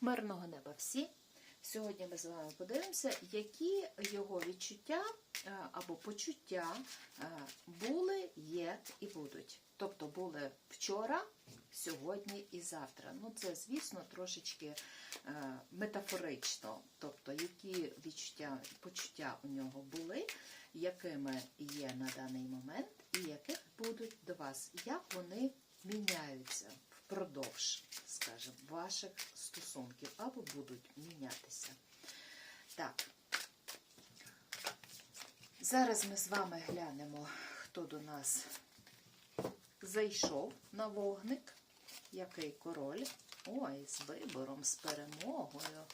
Мирного неба всі. Сьогодні ми з вами подивимося, які його відчуття е, або почуття е, були, є і будуть. Тобто були вчора, сьогодні і завтра. Ну, це, звісно, трошечки е, метафорично. Тобто, які відчуття, почуття у нього були, якими є на даний момент, і яких будуть до вас, як вони міняються впродовж, скажімо, ваших стосунків або будуть мінятися. Так. Зараз ми з вами глянемо, хто до нас зайшов на вогник, який король. Ой, з вибором, з перемогою.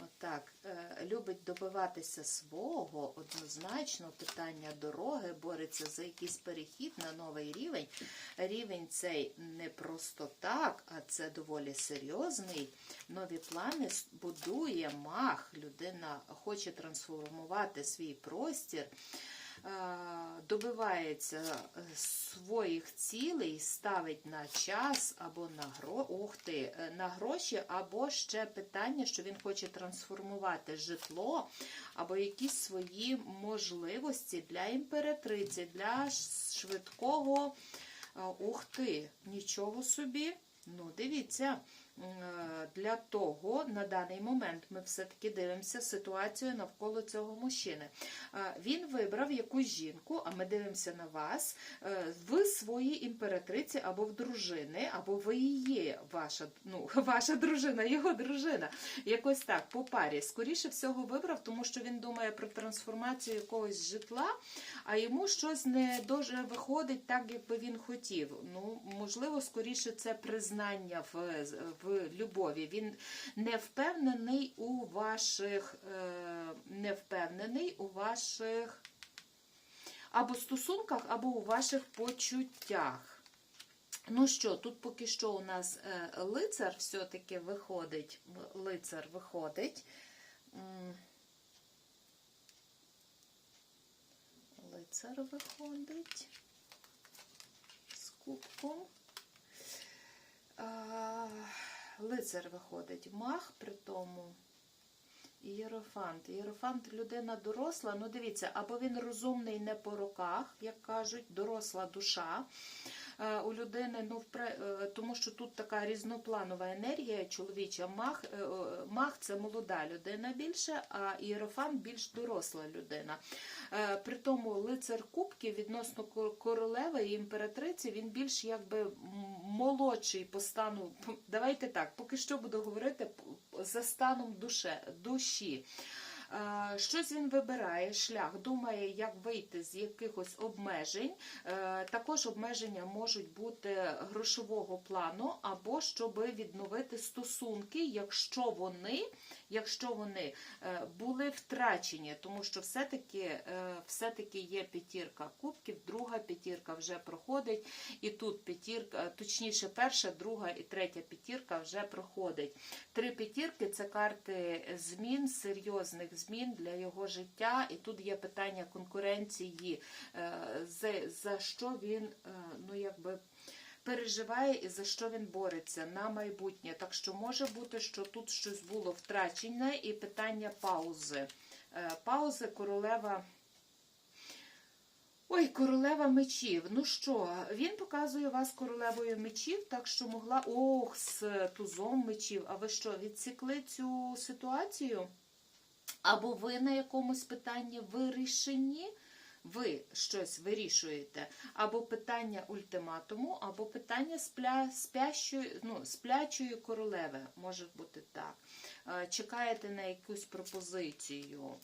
Отак, е, любить добиватися свого, однозначно, питання дороги, бореться за якийсь перехід на новий рівень. Рівень цей не просто так, а це доволі серйозний. Нові плани будує мах, людина хоче трансформувати свій простір. Добивається своїх цілей, ставить на час або на гро... Ух ти, на гроші, або ще питання, що він хоче трансформувати житло, або якісь свої можливості для імператриці, для швидкого. Ух ти, нічого собі. Ну, дивіться, для того на даний момент ми все-таки дивимося ситуацію навколо цього мужчини. Він вибрав якусь жінку, а ми дивимося на вас в своїй імператриці або в дружини, або ви є ваша, ну, ваша дружина, його дружина. Якось так, по парі. Скоріше всього вибрав, тому що він думає про трансформацію якогось житла, а йому щось не дуже виходить так, як би він хотів. Ну, можливо, скоріше це признання в, в любові. Він не впевнений у ваших, е, не впевнений у ваших або стосунках, або у ваших почуттях. Ну що, тут поки що у нас е, лицар все-таки виходить, лицар виходить. Лицар виходить з кубком. Лицар виходить мах, при тому ієрофант. Ієрофант людина доросла. Ну, дивіться, або він розумний не по руках, як кажуть, доросла душа. У людини, ну, тому що тут така різнопланова енергія, чоловіча мах, е, мах це молода людина більше, а ієрофант більш доросла людина. Е, при тому лицар кубків відносно королеви і імператриці, він більш якби молодший по стану. Давайте так, поки що буду говорити за станом душе, душі. Щось він вибирає, шлях, думає, як вийти з якихось обмежень. Е, також обмеження можуть бути грошового плану, або щоб відновити стосунки, якщо вони якщо вони е, були втрачені, тому що все-таки е, все-таки є п'ятірка кубків, друга п'ятірка вже проходить, і тут п'ятірка, точніше, перша, друга і третя п'ятірка вже проходить. Три п'ятірки це карти змін, серйозних змін для його життя, і тут є питання конкуренції, е, за, що він, ну якби переживає і за що він бореться на майбутнє. Так що може бути, що тут щось було втрачене і питання паузи. Е, паузи королева. Ой, королева мечів. Ну що, він показує вас королевою мечів, так що могла. Ох, з тузом мечів. А ви що, відсікли цю ситуацію? Або ви на якомусь питанні вирішені? ви щось вирішуєте, або питання ультиматуму, або питання спля, спящої, ну, сплячої королеви, може бути так. Е, чекаєте на якусь пропозицію.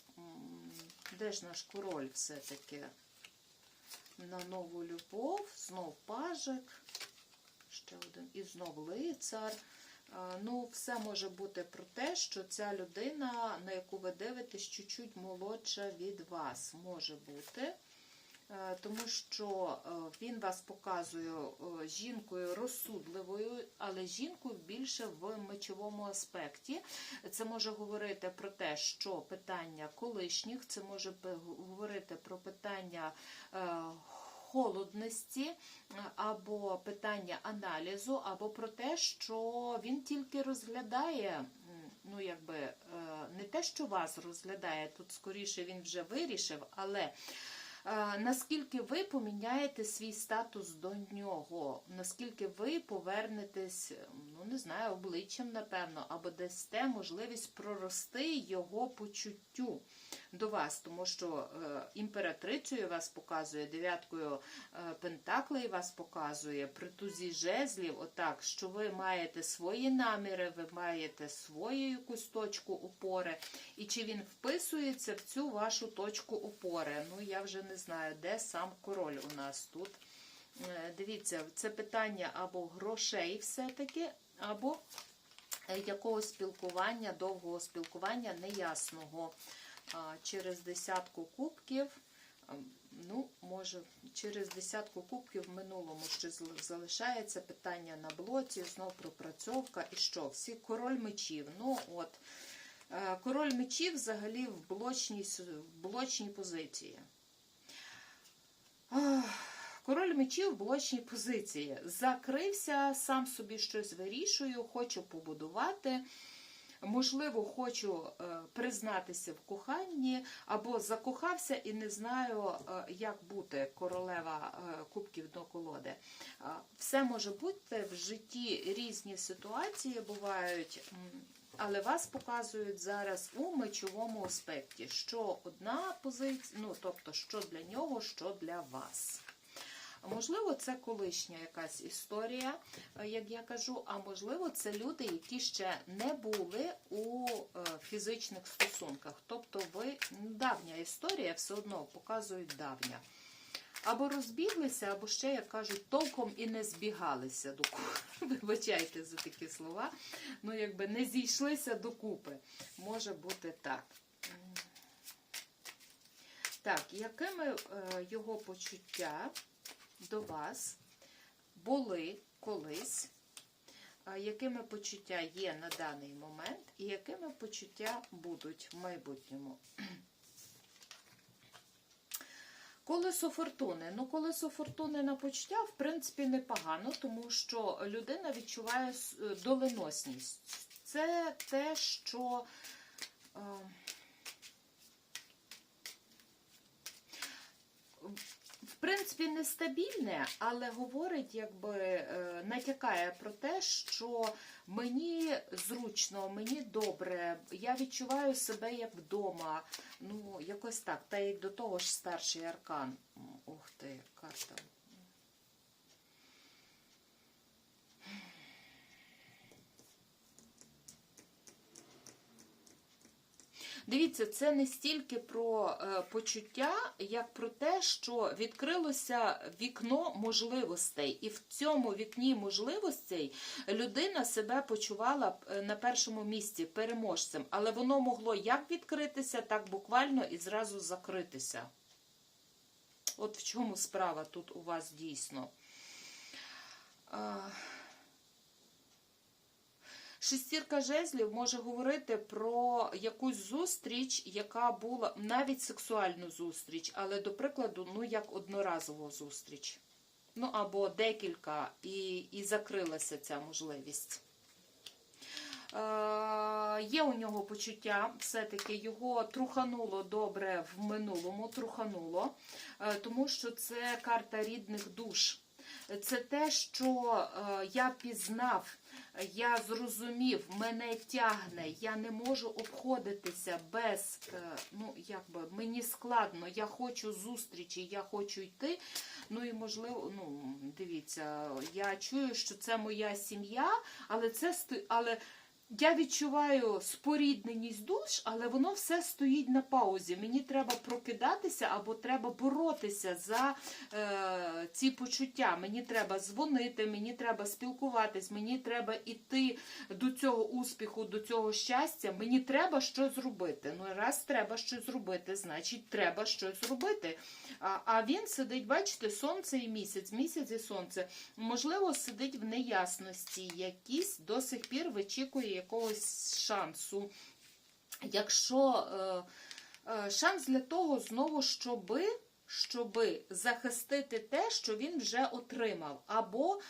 Де ж наш король все-таки? На нову любов, знов пажик, ще один, і знов лицар. Ну, все може бути про те, що ця людина, на яку ви дивитесь, чуть-чуть молодша від вас може бути. Тому що він вас показує жінкою розсудливою, але жінкою більше в мечовому аспекті. Це може говорити про те, що питання колишніх, це може говорити про питання холодності, е, або питання аналізу, або про те, що він тільки розглядає, ну якби е, не те, що вас розглядає, тут скоріше він вже вирішив, але. Е, Наскільки ви поміняєте свій статус до нього, наскільки ви повернетесь, ну не знаю, обличчям, напевно, або дасте можливість прорости його почуттю до вас, тому що е, імператрицею вас показує, дев'яткою е, пентаклей вас показує, при тузі жезлів, отак, що ви маєте свої наміри, ви маєте свою якусь точку опори, і чи він вписується в цю вашу точку опори. Ну, я вже не знаю, де сам король у нас тут. Е, Дивіться, це питання або грошей все-таки, або е, якогось спілкування, довгого спілкування неясного. Через десятку кубків, ну, може, через десятку кубків в минулому ще залишається питання на блоці, знов пропрацьовка і що? Всі король мечів. Ну, от, е, король мечів взагалі в блочній, в блочній позиції. Король мечів в блочній позиції. Закрився, сам собі щось вирішую, хочу побудувати. Можливо, хочу е, признатися в коханні, або закохався і не знаю, е, як бути королева е, кубків до колоди. Все може бути в житті різні ситуації бувають, але вас показують зараз у мечовому аспекті, що одна позиція, ну тобто, що для нього, що для вас. Можливо, це колишня якась історія, е, як я кажу, а можливо, це люди, які ще не були у е, фізичних стосунках. Тобто, ви давня історія все одно показують давня. Або розбіглися, або ще, як кажуть, толком і не збігалися докупи. Вибачайте за такі слова. Ну, якби не зійшлися докупи. Може бути так. Так, якими е, його почуття до вас були колись, якими почуття є на даний момент, і якими почуття будуть в майбутньому. Колесо фортуни. Ну, колесо фортуни на почуття, в принципі, непогано, тому що людина відчуває е, доленосність. Це те, що. е, принципі, нестабільне, але говорить, якби е, натякає про те, що мені зручно, мені добре, я відчуваю себе як вдома. Ну, якось так. Та й до того ж старший аркан. Ух ти, карта. Дивіться, це не стільки про е, почуття, як про те, що відкрилося вікно можливостей, і в цьому вікні можливостей людина себе почувала е, на першому місці переможцем, але воно могло як відкритися, так буквально і зразу закритися. От в чому справа тут у вас дійсно. Шестірка жезлів може говорити про якусь зустріч, яка була навіть сексуальну зустріч, але, до прикладу, ну як одноразову зустріч. Ну або декілька, і, і закрилася ця можливість. Е, є у нього почуття, все-таки його трухануло добре в минулому, трухануло, е, тому що це карта рідних душ. Це те, що е, я пізнав, я зрозумів, мене тягне, я не можу обходитися без, е, ну якби мені складно, я хочу зустрічі, я хочу йти. Ну і можливо, ну дивіться, я чую, що це моя сім'я, але це але я відчуваю спорідненість душ, але воно все стоїть на паузі. Мені треба прокидатися або треба боротися за е, ці почуття. Мені треба дзвонити, мені треба спілкуватись, мені треба йти до цього успіху, до цього щастя. Мені треба щось зробити. Ну, раз треба щось зробити, значить треба щось зробити. А, а він сидить, бачите, сонце і місяць, місяць і сонце. Можливо, сидить в неясності, якісь до сих пір вичікує якогось шансу. Якщо е, е, шанс для того, знову, щоби щоби захистити те, що він вже отримав, або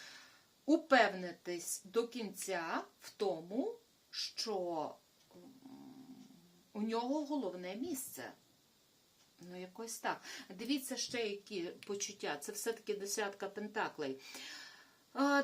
упевнитись до кінця в тому, що у нього головне місце. Ну, якось так. Дивіться ще які почуття. Це все-таки десятка пентаклей.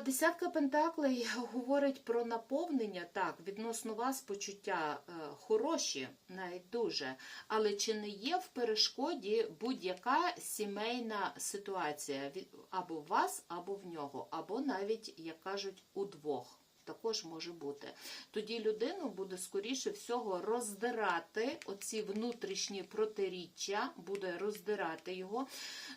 Десятка пентаклей говорить про наповнення, так, відносно вас почуття е, хороші, навіть дуже. Але чи не є в перешкоді будь-яка сімейна ситуація або в вас, або в нього, або навіть, як кажуть, удвох. Також може бути. Тоді людину буде скоріше всього роздирати оці внутрішні протиріччя, буде роздирати його.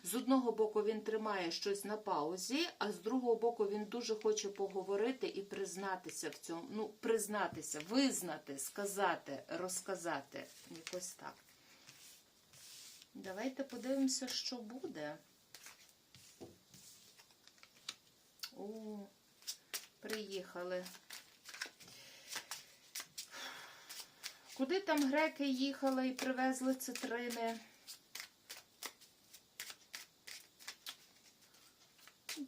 З одного боку він тримає щось на паузі, а з другого боку він дуже хоче поговорити і признатися в цьому. Ну, признатися, визнати, сказати, розказати. Якось так. Давайте подивимося, що буде. О, приїхали. Куди там греки їхали і привезли цитрини?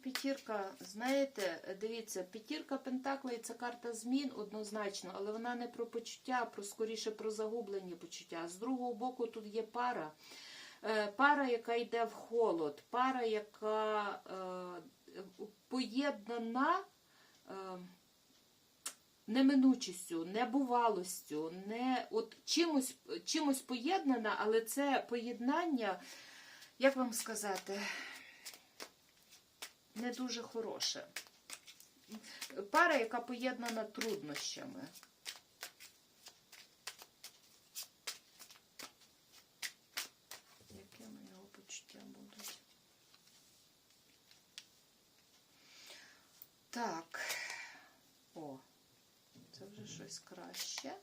П'ятірка, знаєте, дивіться, п'ятірка Пентаклей це карта змін однозначно, але вона не про почуття, а про скоріше про загублені почуття. З другого боку, тут є пара. Е, Пара, яка йде в холод, пара, яка е, поєднана неминучістю, небувалостю, не от чимось, чимось поєднана, але це поєднання, як вам сказати, не дуже хороше. Пара, яка поєднана труднощами. Якими його почуття будуть? Так. О, це вже щось краще.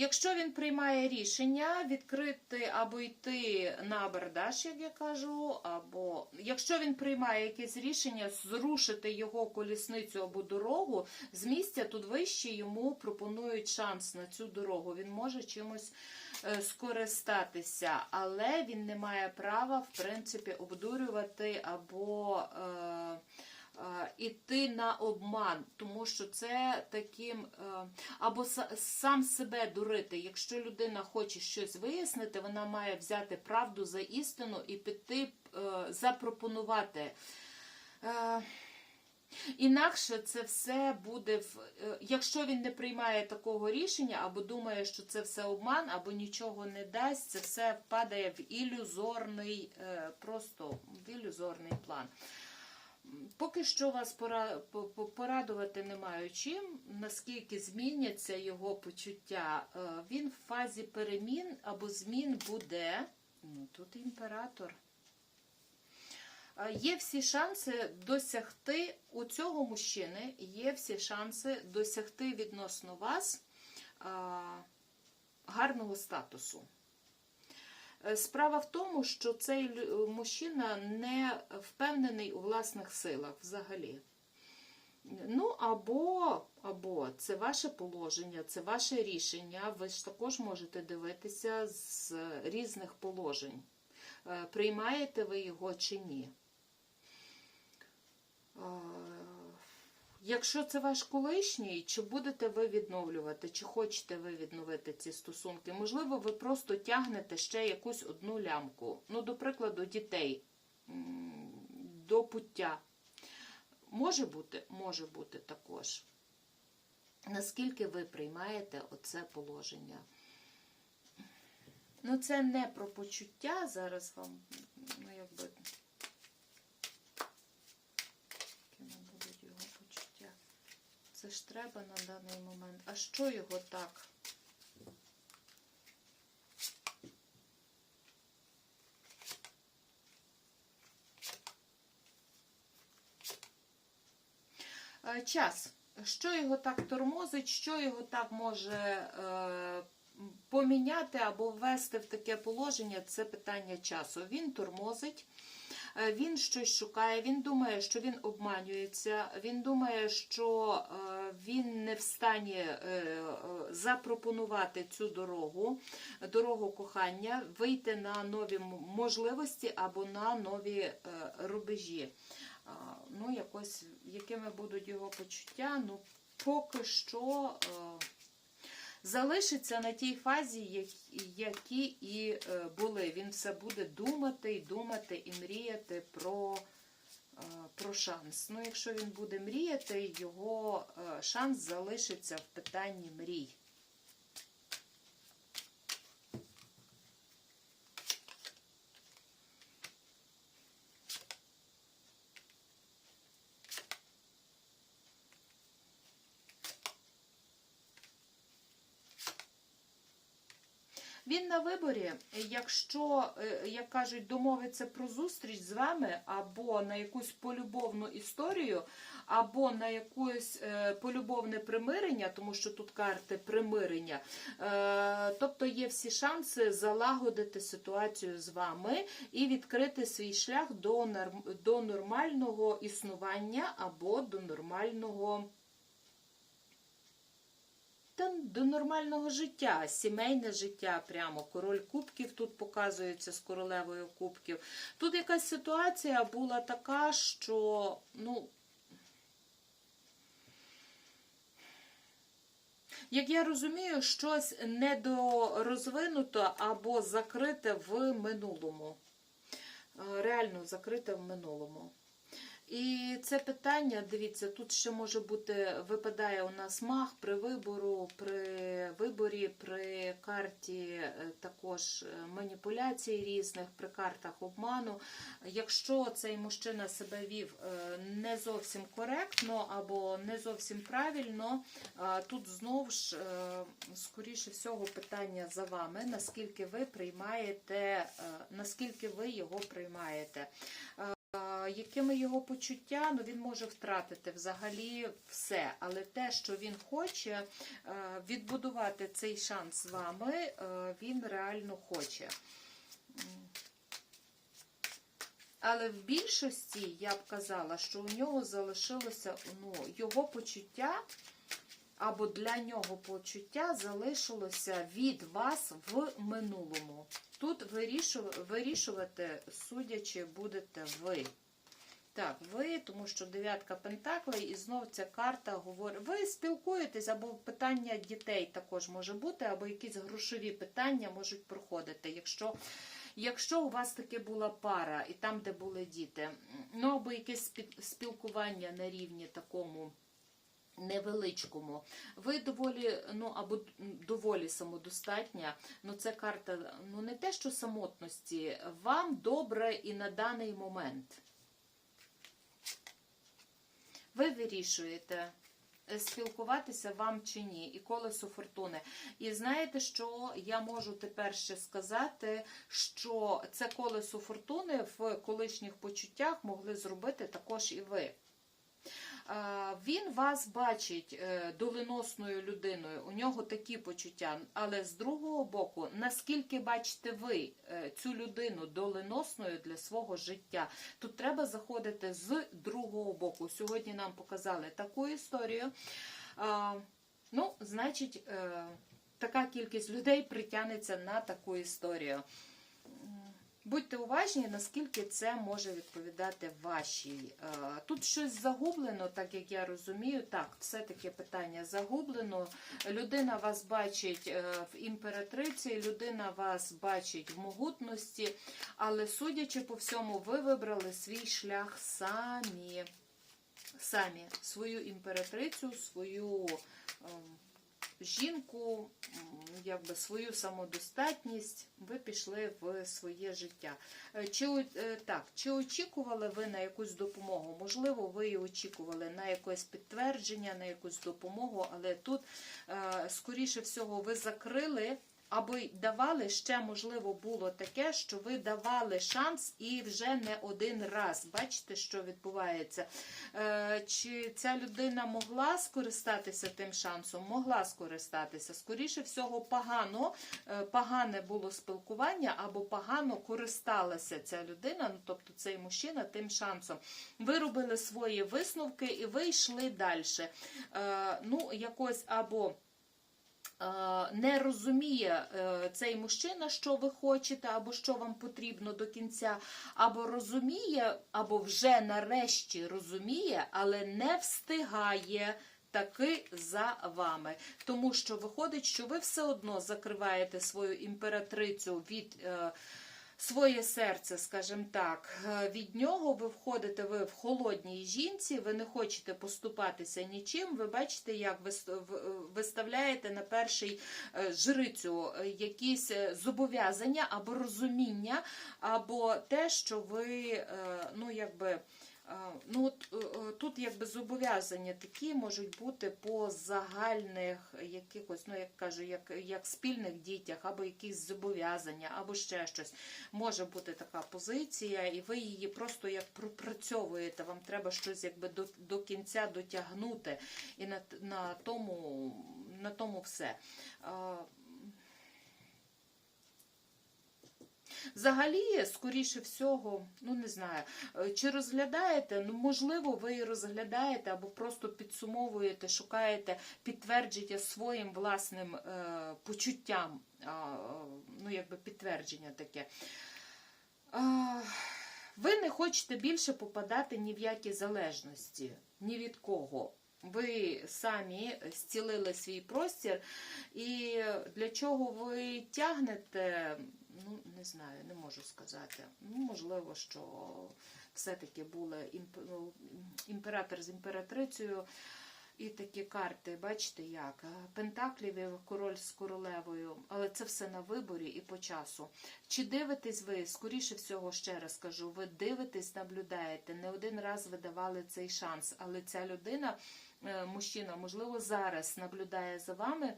Якщо він приймає рішення відкрити або йти на абордаж, як я кажу, або якщо він приймає якесь рішення зрушити його колісницю або дорогу з місця, тут вище йому пропонують шанс на цю дорогу. Він може чимось е, скористатися, але він не має права, в принципі, обдурювати або. Е, іти на обман, тому що це таким е, або сам себе дурити. Якщо людина хоче щось вияснити, вона має взяти правду за істину і піти е, запропонувати. Е, Інакше це все буде в е, якщо він не приймає такого рішення, або думає, що це все обман, або нічого не дасть, це все впадає в ілюзорний, е, просто в ілюзорний план. Поки що вас пора- по- по- порадувати не маю чим, наскільки зміняться його почуття. Е, Він в фазі перемін або змін буде. Ну, тут імператор. Е, Є всі шанси досягти у цього мужчини, є всі шанси досягти відносно вас гарного статусу. Е, Справа в тому, що цей мужчина не впевнений у власних силах взагалі. Ну, або, або це ваше положення, це ваше рішення. Ви ж також можете дивитися з різних положень. Е, Приймаєте ви його чи ні. Якщо це ваш колишній, чи будете ви відновлювати, чи хочете ви відновити ці стосунки? Можливо, ви просто тягнете ще якусь одну лямку. Ну, до прикладу, дітей до пуття. Може бути, може бути також. Наскільки ви приймаєте оце положення? Ну, це не про почуття зараз вам, ну, якби. Якими будуть його почуття? Це ж треба на даний момент. А що його так? Е, Час. Що його так тормозить, що його так може е, поміняти або ввести в таке положення, це питання часу. Він тормозить. Е, Він щось шукає, він думає, що він обманюється, він думає, що е, він не в стані е, запропонувати цю дорогу, дорогу кохання, вийти на нові можливості або на нові рубежі. Ну, якось, якими будуть його почуття, ну, поки що. Залишиться на тій фазі, які і е, були. Він все буде думати і думати і мріяти про, е, про шанс. Ну, якщо він буде мріяти, його е, шанс залишиться в питанні мрій. Він на виборі, якщо, е, як кажуть, домовиться про зустріч з вами, або на якусь полюбовну історію, або на якусь е, полюбовне примирення, тому що тут карти примирення, е, тобто є всі шанси залагодити ситуацію з вами і відкрити свій шлях до нормального існування або до нормального. Та до нормального життя, сімейне життя прямо. Король кубків тут показується з королевою кубків. Тут якась ситуація була така, що, ну. Як я розумію, щось недорозвинуто або закрите в минулому. Е, Реально закрите в минулому. І це питання, дивіться, тут ще може бути, випадає у нас мах при вибору, при виборі, при карті е, також е, маніпуляцій різних, при картах обману. Якщо цей мужчина себе вів е, не зовсім коректно або не зовсім правильно, тут знову ж, скоріше всього, питання за вами, наскільки ви приймаєте, наскільки ви його приймаєте. Якими його почуття, ну він може втратити взагалі все. Але те, що він хоче е, відбудувати цей шанс з вами, е, він реально хоче. Але в більшості я б казала, що у нього залишилося ну, його почуття, або для нього почуття залишилося від вас в минулому. Тут вирішувати, судячи, будете ви. Так, ви, тому що дев'ятка пентаклей, і знов ця карта говорить. Ви спілкуєтесь, або питання дітей також може бути, або якісь грошові питання можуть проходити. Якщо, якщо у вас таки була пара, і там, де були діти, ну або якесь спілкування на рівні такому. Невеличкому. Ви доволі, ну або доволі самодостатня. Ну, це карта, ну не те, що самотності. Вам добре і на даний момент. Ви вирішуєте, е, спілкуватися вам чи ні, і колесо фортуни. І знаєте, що я можу тепер ще сказати, що це колесо фортуни в колишніх почуттях могли зробити також і ви. Він вас бачить е, доленосною людиною, у нього такі почуття. Але з другого боку, наскільки бачите ви е, цю людину доленосною для свого життя, тут треба заходити з другого боку. Сьогодні нам показали таку історію. Ну, значить, е, така кількість людей притягнеться на таку історію. Будьте уважні, наскільки це може відповідати вашій. Е, Тут щось загублено, так як я розумію. Так, все-таки питання загублено. Людина вас бачить е, в імператриці, людина вас бачить в могутності, але судячи по всьому, ви вибрали свій шлях самі. Самі свою імператрицю, свою ем, жінку, якби свою самодостатність, ви пішли в своє життя. Е, Чи, е, так, чи очікували ви на якусь допомогу? Можливо, ви очікували на якесь підтвердження, на якусь допомогу, але тут, е, скоріше всього, ви закрили або й давали ще, можливо, було таке, що ви давали шанс і вже не один раз. Бачите, що відбувається? Е, Чи ця людина могла скористатися тим шансом? Могла скористатися. Скоріше всього, погано, е, погане було спілкування або погано користалася ця людина, ну тобто цей мужчина тим шансом. Ви робили свої висновки і ви йшли далі. Е, Ну, якось або не розуміє е, цей мужчина, що ви хочете, або що вам потрібно до кінця, або розуміє, або вже нарешті розуміє, але не встигає. Таки за вами, тому що виходить, що ви все одно закриваєте свою імператрицю від е, своє серце, скажімо так, Е, від нього ви входите ви в холодній жінці, ви не хочете поступатися нічим. Ви бачите, як ви виставляєте на перший е, жрицю е, якісь зобов'язання або розуміння, або те, що ви, ну якби. Е, Ну, от, е, е, тут якби зобов'язання такі можуть бути по загальних якихось, ну як кажу, як, як спільних дітях, або якісь зобов'язання, або ще щось. Може бути така позиція, і ви її просто як пропрацьовуєте. Вам треба щось якби до, до кінця дотягнути. І на, на, тому, на тому все. А, Взагалі, скоріше всього, ну не знаю, е, чи розглядаєте, ну можливо, ви і розглядаєте або просто підсумовуєте, шукаєте підтвердження своїм власним е, почуттям, е, ну якби підтвердження таке. А, ви не хочете більше попадати ні в які залежності, ні від кого. Ви самі зцілили свій простір, і для чого ви тягнете, ну не знаю, не можу сказати. Ну, можливо, що все-таки були ну, імператор з імператрицею. І такі карти, бачите як? Пентаклів король з королевою, але це все на виборі і по часу. Чи дивитесь ви, скоріше всього, ще раз кажу, ви дивитесь, наблюдаєте, не один раз ви давали цей шанс, але ця людина, е, мужчина, можливо, зараз наблюдає за вами.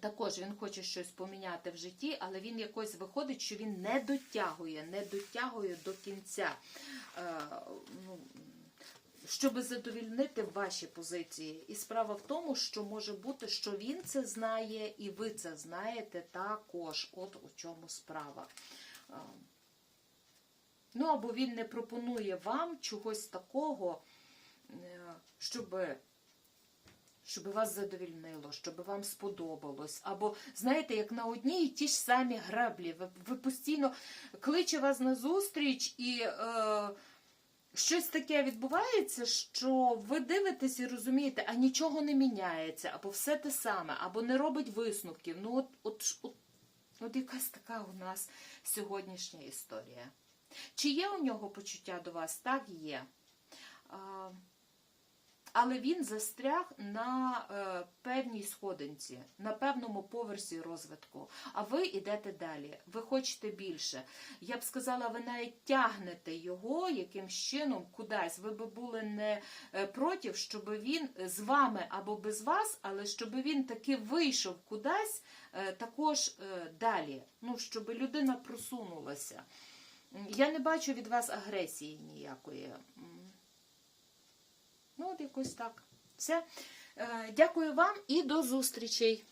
Також він хоче щось поміняти в житті, але він якось виходить, що він не дотягує, не дотягує до кінця. Е, ну, щоб задовільнити ваші позиції. І справа в тому, що може бути, що він це знає, і ви це знаєте також. От у чому справа. Е, Ну, або він не пропонує вам чогось такого, е, щоб щоб вас задовільнило, щоб вам сподобалось. Або, знаєте, як на одній і ті ж самі граблі. Ви, ви постійно кличе вас на зустріч і е, щось таке відбувається, що ви дивитесь і розумієте, а нічого не міняється, або все те саме, або не робить висновків. Ну, от, от, от, от якась така у нас сьогоднішня історія. Чи є у нього почуття до вас? Так, є. Але він застряг на е, певній сходинці, на певному поверсі розвитку. А ви йдете далі. Ви хочете більше. Я б сказала, ви навіть тягнете його якимсь чином кудись. Ви би були не е, проти, щоб він з вами або без вас, але щоб він таки вийшов кудись е, також е, далі. Ну, щоб людина просунулася. Я не бачу від вас агресії ніякої. Ну, от якось так. Все. Е, Дякую вам і до зустрічей.